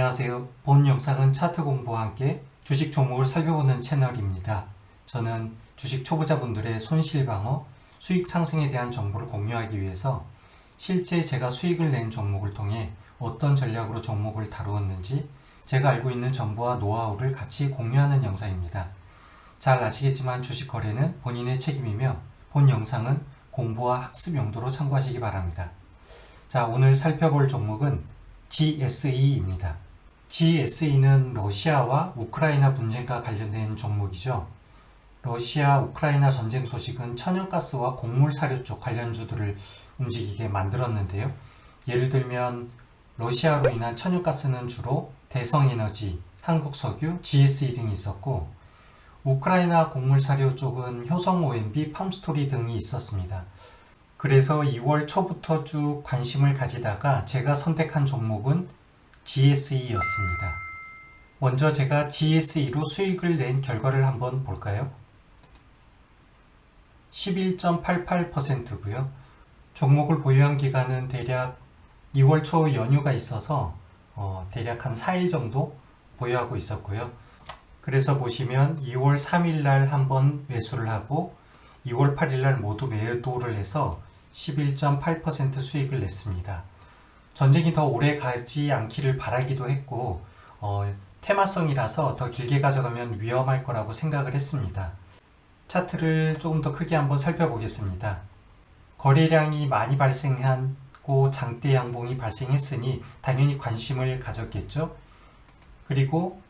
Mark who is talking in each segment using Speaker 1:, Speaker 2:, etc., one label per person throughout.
Speaker 1: 안녕하세요. 본 영상은 차트 공부와 함께 주식 종목을 살펴보는 채널입니다. 저는 주식 초보자분들의 손실 방어, 수익 상승에 대한 정보를 공유하기 위해서 실제 제가 수익을 낸 종목을 통해 어떤 전략으로 종목을 다루었는지 제가 알고 있는 정보와 노하우를 같이 공유하는 영상입니다. 잘 아시겠지만 주식 거래는 본인의 책임이며 본 영상은 공부와 학습 용도로 참고하시기 바랍니다. 자, 오늘 살펴볼 종목은 GSE입니다. GSE는 러시아와 우크라이나 분쟁과 관련된 종목이죠. 러시아 우크라이나 전쟁 소식은 천연가스와 곡물 사료 쪽 관련주들을 움직이게 만들었는데요. 예를 들면 러시아로 인한 천연가스는 주로 대성에너지, 한국석유, GSE 등이 있었고 우크라이나 곡물 사료 쪽은 효성 OMB, 팜스토리 등이 있었습니다. 그래서 2월 초부터 쭉 관심을 가지다가 제가 선택한 종목은 GSE였습니다. 먼저 제가 GSE로 수익을 낸 결과를 한번 볼까요? 11.88%고요. 종목을 보유한 기간은 대략 2월 초 연휴가 있어서 어, 대략 한 4일 정도 보유하고 있었고요. 그래서 보시면 2월 3일 날 한번 매수를 하고 2월 8일 날 모두 매도를 해서 11.8% 수익을 냈습니다. 전쟁이 더 오래 가지 않기를 바라기도 했고 어, 테마성이라서 더 길게 가져가면 위험할 거라고 생각을 했습니다. 차트를 조금 더 크게 한번 살펴보겠습니다. 거래량이 많이 발생하고 장대 양봉이 발생했으니 당연히 관심을 가졌겠죠. 그리고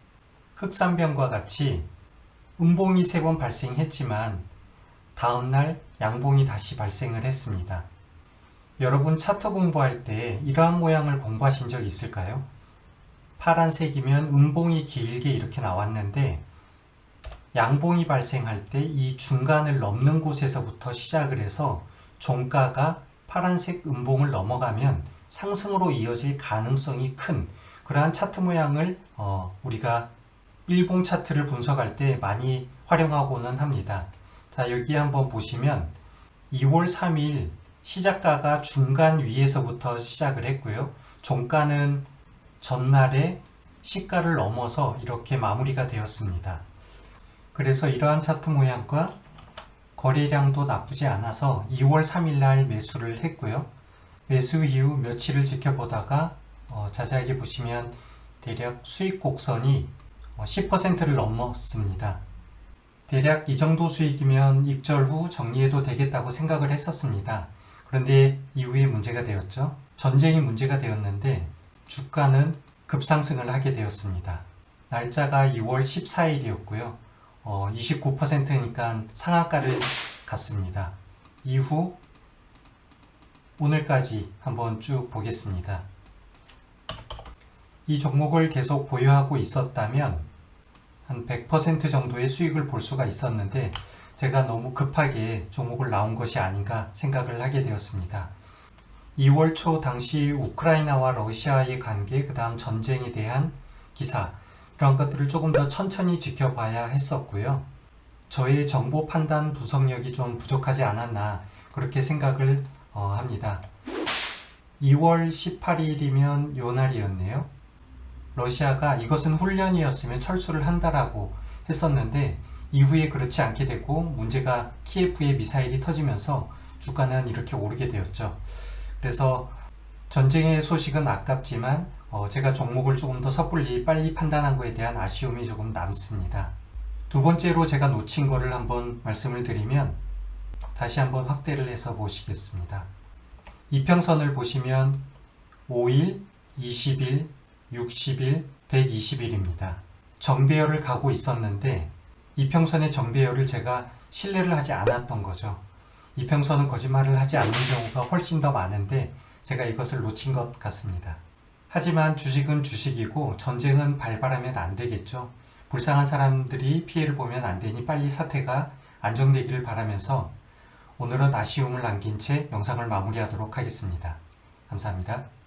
Speaker 1: 흑산병과 같이 음봉이 세 번 발생했지만 다음날 양봉이 다시 발생을 했습니다. 여러분 차트 공부할 때 이러한 모양을 공부하신 적 있을까요? 파란색이면 음봉이 길게 이렇게 나왔는데 양봉이 발생할 때 이 중간을 넘는 곳에서부터 시작을 해서 종가가 파란색 음봉을 넘어가면 상승으로 이어질 가능성이 큰 그러한 차트 모양을 어, 우리가 일봉 차트를 분석할 때 많이 활용하고는 합니다. 자, 여기 한번 보시면 2월 3일 시작가가 중간 위에서부터 시작을 했고요. 종가는 전날에 시가를 넘어서 이렇게 마무리가 되었습니다. 그래서 이러한 차트 모양과 거래량도 나쁘지 않아서 2월 3일 날 매수를 했고요. 매수 이후 며칠을 지켜보다가 어, 자세하게 보시면 대략 수익 곡선이 10%를 넘었습니다. 대략 이 정도 수익이면 익절 후 정리해도 되겠다고 생각을 했었습니다. 그런데 이후에 문제가 되었죠. 전쟁이 문제가 되었는데 주가는 급상승을 하게 되었습니다. 날짜가 2월 14일이었고요. 어, 29%니까 상한가를 갔습니다. 이후 오늘까지 한번 쭉 보겠습니다. 이 종목을 계속 보유하고 있었다면 한 100% 정도의 수익을 볼 수가 있었는데 제가 너무 급하게 종목을 나온 것이 아닌가 생각을 하게 되었습니다. 2월 초 당시 우크라이나와 러시아의 관계, 그 다음 전쟁에 대한 기사, 이런 것들을 조금 더 천천히 지켜봐야 했었고요. 저의 정보 판단 분석력이 좀 부족하지 않았나, 그렇게 생각을 어, 합니다. 2월 18일이면 요 날이었네요. 러시아가 이것은 훈련이었으면 철수를 한다라고 했었는데 이후에 그렇지 않게 되고 문제가 키예프에 미사일이 터지면서 주가는 이렇게 오르게 되었죠. 그래서 전쟁의 소식은 아깝지만 어, 제가 종목을 조금 더 섣불리 빨리 판단한 거에 대한 아쉬움이 조금 남습니다. 두 번째로 제가 놓친 거를 한번 말씀을 드리면 다시 한번 확대를 해서 보시겠습니다. 이평선을 보시면 5일, 20일, 60일, 120일입니다. 정배열을 가고 있었는데 이평선의 정배열을 제가 신뢰를 하지 않았던 거죠. 이평선은 거짓말을 하지 않는 경우가 훨씬 더 많은데 제가 이것을 놓친 것 같습니다. 하지만 주식은 주식이고 전쟁은 발발하면 안 되겠죠. 불쌍한 사람들이 피해를 보면 안 되니 빨리 사태가 안정되기를 바라면서 오늘은 아쉬움을 남긴 채 영상을 마무리하도록 하겠습니다. 감사합니다.